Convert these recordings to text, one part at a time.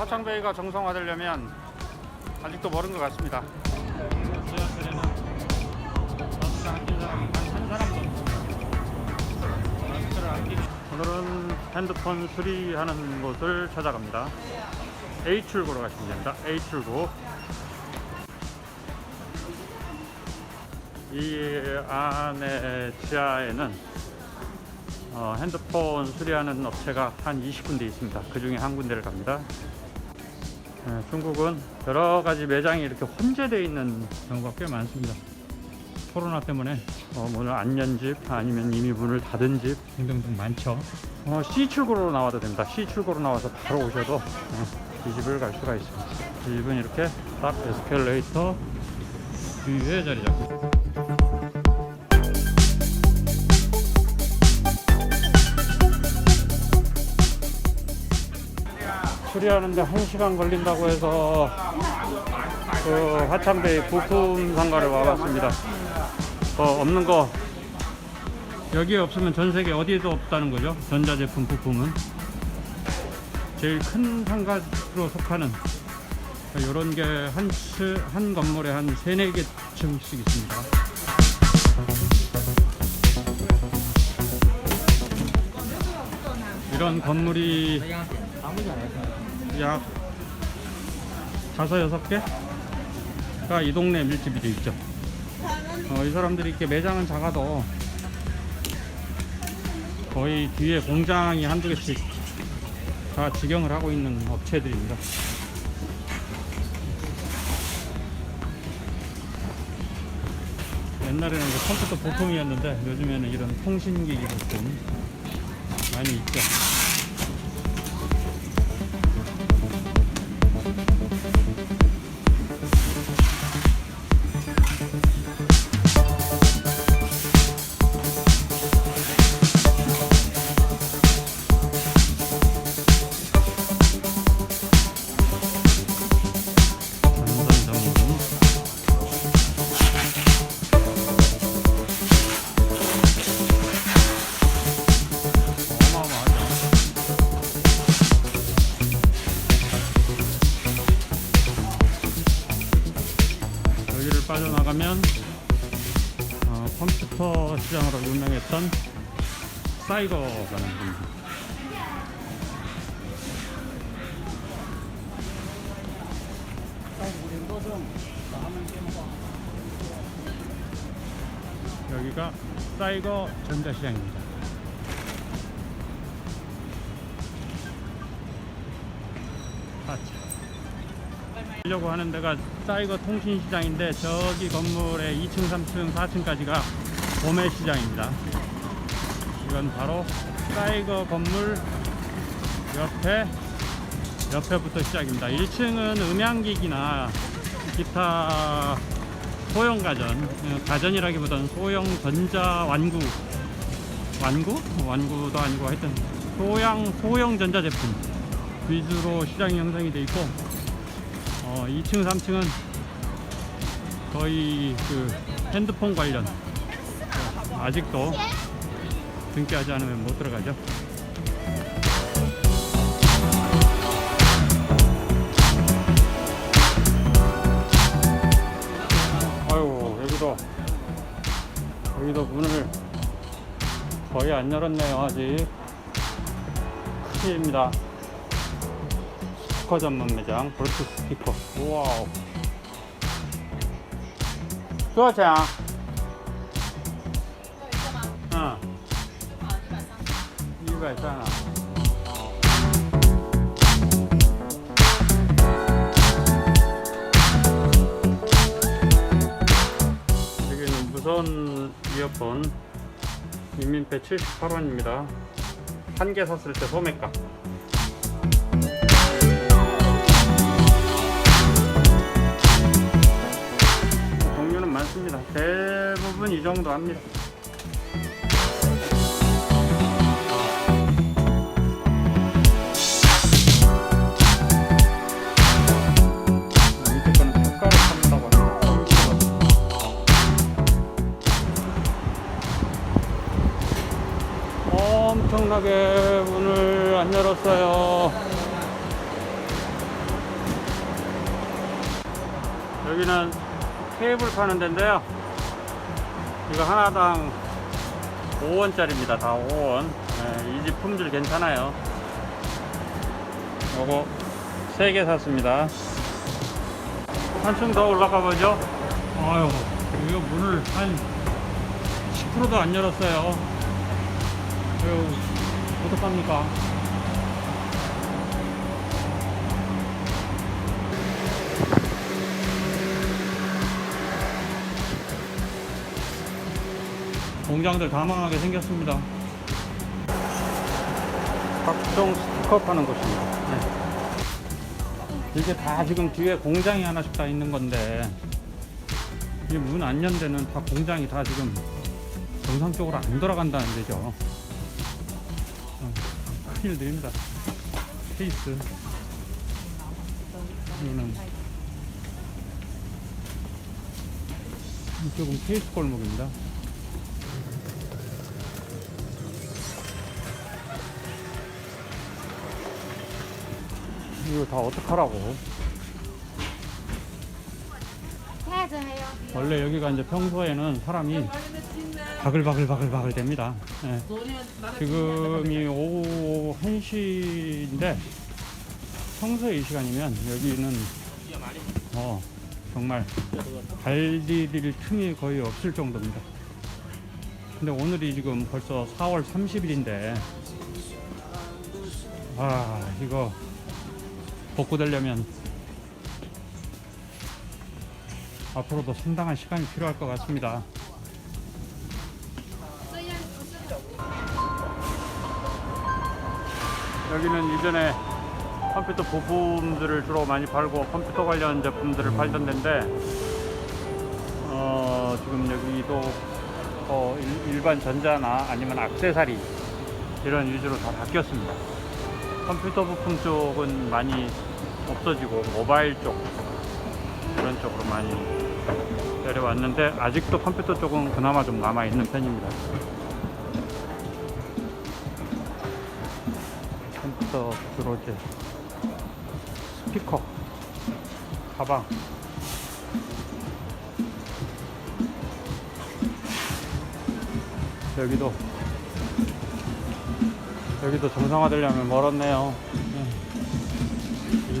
화창베이가 정상화되려면 아직도 멀은 것 같습니다. 오늘은 핸드폰 수리하는 곳을 찾아갑니다. A 출구로 가시면 됩니다. A 출구. 이 안에 지하에는 어, 핸드폰 수리하는 업체가 한 20군데 있습니다. 그 중에 한 군데를 갑니다. 네, 중국은 여러 가지 매장이 이렇게 혼재되어 있는 경우가 꽤 많습니다. 코로나 때문에 어, 문을 안 연 집 아니면 이미 문을 닫은 집 등등등 많죠. 어, C 출구로 나와도 됩니다. C 출구로 나와서 바로 오셔도 어, 이 집을 갈 수가 있습니다. 이 집은 이렇게 딱 에스컬레이터 위에 자리 잡고 있습니다. 수리하는데 1시간 걸린다고 해서 그 화창베이 부품 상가를 와봤습니다. 어, 없는 거 여기에 없으면 전 세계 어디에도 없다는 거죠. 전자제품 부품은 제일 큰 상가로 속하는 이런 게한 한 건물에 한 세네 개 층씩 있습니다. 이런 건물이 약 다섯 여섯 개가 이 동네 밀집이 돼 있죠. 어, 이 사람들이 이렇게 매장은 작아도 거의 뒤에 공장이 한두 개씩 다 직영을 하고 있는 업체들입니다. 옛날에는 컴퓨터 부품이었는데 요즘에는 이런 통신기기 부품 많이 있죠. 빠져나가면 어, 컴퓨터 시장으로 유명했던 사이버가 나옵니다. 여기가 사이거 전자시장입니다. 아차. 하려고 하는 데가 사이거 통신 시장인데 저기 건물의 2층, 3층, 4층까지가 도매 시장입니다. 이건 바로 사이거 건물 옆에 옆에부터 시작입니다. 1층은 음향기기나 기타 소형 가전, 어, 가전이라기보다는 소형 전자 완구, 완구? 완구도 아니고 하여튼 소형 소형 전자 제품 위주로 시장이 형성이 돼 있고 어, 2층, 3층은 거의 그 핸드폰 관련. 어, 아직도 등기하지 않으면 못 들어가죠. 아유 여기도 여기도 문을 거의 안 열었네요 아직. 큰일입니다 백화점 판매장 블루투스 스피커. 와우. 수아차야 응. 이유가 있잖아 여기는 무선 이어폰. 인민패 78원입니다. 한 개 샀을 때 소매값. 대부분 이 정도 합니다. 엄청나게 문을 안 열었어요. 여기는 케이블 파는 데인데요. 이거 하나당 5원짜리입니다. 다 5원. 이집 품질 괜찮아요. 요거 3개 샀습니다. 한층 더 올라가 보죠. 아유, 이거 문을 한 10%도 안 열었어요. 아유, 어떡합니까? 공장들 다 망하게 생겼습니다. 각종 스티커 파는 곳입니다. 네. 이게 다 지금 뒤에 공장이 하나씩 다 있는 건데 이 문 안 연 데는 다 공장이 다 지금 정상적으로 안 돌아간다는 데죠. 어, 큰일 드립니다. 케이스. 이거는 이쪽은 케이스 골목입니다. 이거 다 어떡하라고. 원래 여기가 이제 평소에는 사람이 바글바글바글바글 됩니다. 예. 지금이 오후 1시인데 평소에 이 시간이면 여기는 어, 정말 발디딜 틈이 거의 없을 정도입니다. 근데 오늘이 지금 벌써 4월 30일인데 아 이거 복구되려면 앞으로도 상당한 시간이 필요할 것 같습니다. 여기는 이전에 컴퓨터 부품들을 주로 많이 팔고 컴퓨터 관련 제품들을 팔던 데인데 어, 지금 여기도 어, 일, 반 전자나 아니면 악세사리 이런 위주로 다 바뀌었습니다 컴퓨터 부품 쪽은 많이 없어지고 모바일 쪽 이런 쪽으로 많이 내려왔는데 아직도 컴퓨터 쪽은 그나마 좀 남아 있는 편입니다. 컴퓨터 이제 스피커, 가방. 여기도 여기도 정상화 되려면 멀었네요.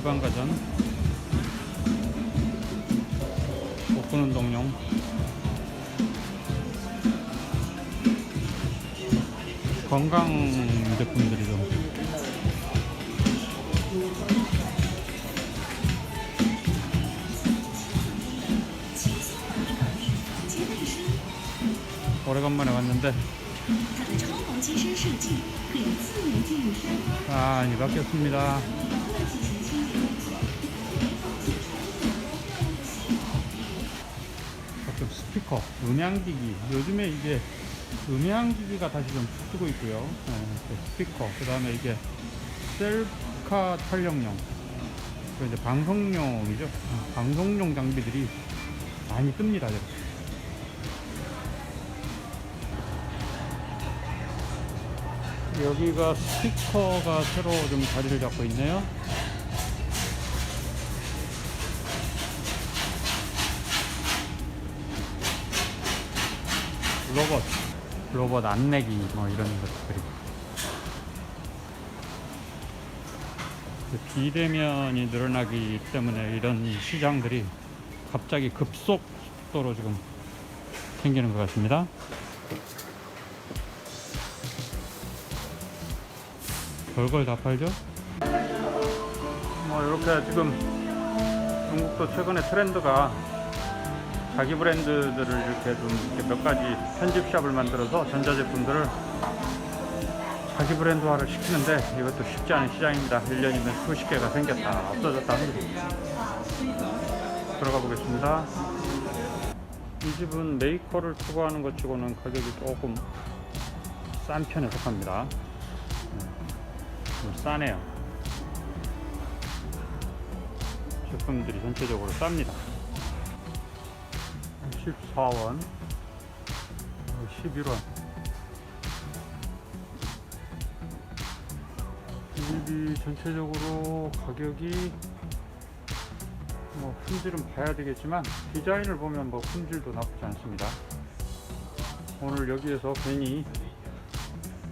일반 가전 복근 운동용. 건강 제품들이죠 오래간만에 왔는데. 아, 이 바뀌었습니다. 스피커, 음향기기. 요즘에 이게 음향기기가 다시 좀 뜨고 있고요. 네, 스피커. 그 다음에 이게 셀카 촬영용. 그 이제 방송용이죠. 어, 방송용 장비들이 많이 뜹니다. 이렇게. 여기가 스피커가 새로 좀 자리를 잡고 있네요. 로봇, 로봇 안내기 뭐 이런 것들이. 비대면이 늘어나기 때문에 이런 시장들이 갑자기 급속도로 지금 생기는 것 같습니다. 별걸 다 팔죠? 뭐 이렇게 지금 중국도 최근에 트렌드가 자기 브랜드들을 이렇게 좀 이렇게 몇 가지 편집샵을 만들어서 전자제품들을 자기 브랜드화를 시키는데 이것도 쉽지 않은 시장입니다. 1년이면 수십 개가 생겼다 없어졌다 합니다. 들어가 보겠습니다. 이 집은 메이커를 추구하는 것 치고는 가격이 조금 싼 편에 속합니다. 좀 싸네요. 제품들이 전체적으로 쌉니다. 14원, 11원. 이 집이 전체적으로 가격이 뭐 품질은 봐야 되겠지만 디자인을 보면 뭐 품질도 나쁘지 않습니다. 오늘 여기에서 괜히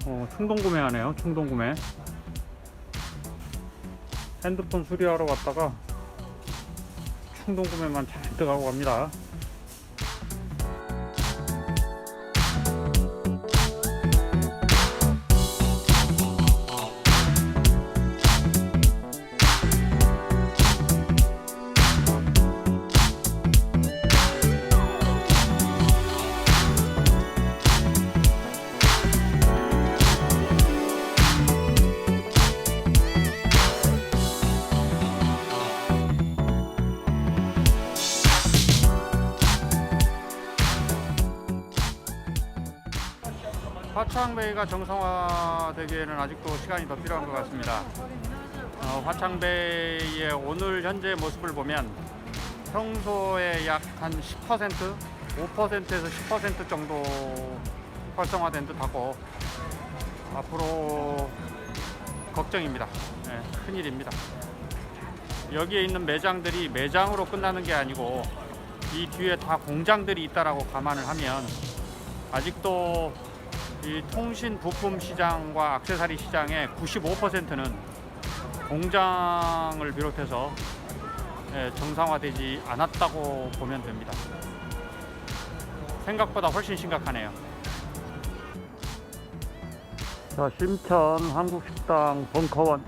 어, 충동 구매하네요. 충동 구매. 핸드폰 수리하러 왔다가 충동 구매만 잔뜩 하고 갑니다. 화창베이가 정상화되기에는 아직도 시간이 더 필요한 것 같습니다. 어, 화창베이의 오늘 현재 모습을 보면 평소에 약 한 10%, 5%에서 10% 정도 활성화된 듯 하고 앞으로 걱정입니다. 네, 큰일입니다. 여기에 있는 매장들이 매장으로 끝나는 게 아니고 이 뒤에 다 공장들이 있다라고 감안을 하면 아직도 이 통신 부품 시장과 액세서리 시장의 95%는 공장을 비롯해서 예, 정상화되지 않았다고 보면 됩니다. 생각보다 훨씬 심각하네요. 자, 심천 한국식당 벙커원